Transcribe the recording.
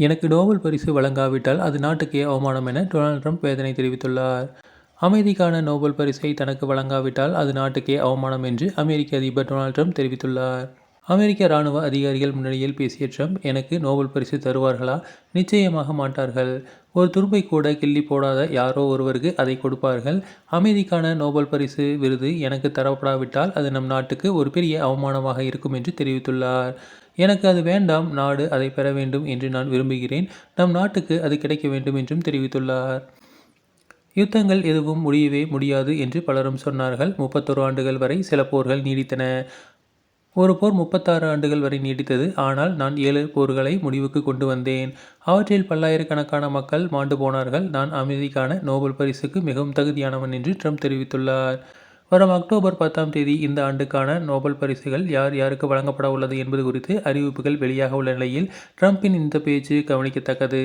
எனக்கு நோபல் பரிசு வழங்காவிட்டால் அது நாட்டுக்கே அவமானம் என டொனால்ட் ட்ரம்ப் வேதனை தெரிவித்துள்ளார். அமைதிக்கான நோபல் பரிசை தனக்கு வழங்காவிட்டால் அது நாட்டுக்கே அவமானம் என்று அமெரிக்க அதிபர் டொனால்ட் ட்ரம்ப் தெரிவித்துள்ளார். அமெரிக்க இராணுவ அதிகாரிகள் முன்னிலையில் பேசிய ட்ரம்ப் எனக்கு நோபல் பரிசு தருவார்களா? நிச்சயமாக மாட்டார்கள். ஒரு துரும்பை கூட கிள்ளி போடாத யாரோ ஒருவருக்கு அதை கொடுப்பார்கள். அமைதிக்கான நோபல் பரிசு விருது எனக்கு தரப்படாவிட்டால் அது நம் நாட்டுக்கு ஒரு பெரிய அவமானமாக இருக்கும் என்று தெரிவித்துள்ளார். எனக்கு அது வேண்டாம். நாடு அதை பெற வேண்டும் என்று நான் விரும்புகிறேன். நம் நாட்டுக்கு அது கிடைக்க வேண்டும் என்றும் தெரிவித்துள்ளார். யுத்தங்கள் எதுவும் முடியவே முடியாது என்று பலரும் சொன்னார்கள். முப்பத்தொரு ஆண்டுகள் வரை சில போர்கள் நீடித்தன. ஒரு போர் முப்பத்தாறு ஆண்டுகள் வரை நீடித்தது. ஆனால் நான் ஏழு போர்களை முடிவுக்கு கொண்டு வந்தேன். அவற்றில் பல்லாயிரக்கணக்கான மக்கள் மாண்டு போனார்கள். நான் அமைதிக்கான நோபல் பரிசுக்கு மிகவும் தகுதியானவன் என்று ட்ரம்ப் தெரிவித்துள்ளார். வரும் அக்டோபர் பத்தாம் தேதி இந்த ஆண்டுக்கான நோபல் பரிசுகள் யார் யாருக்கு வழங்கப்பட உள்ளது என்பது குறித்து அறிவிப்புகள் வெளியாக உள்ள நிலையில் ட்ரம்பின் இந்த பேச்சு கவனிக்கத்தக்கது.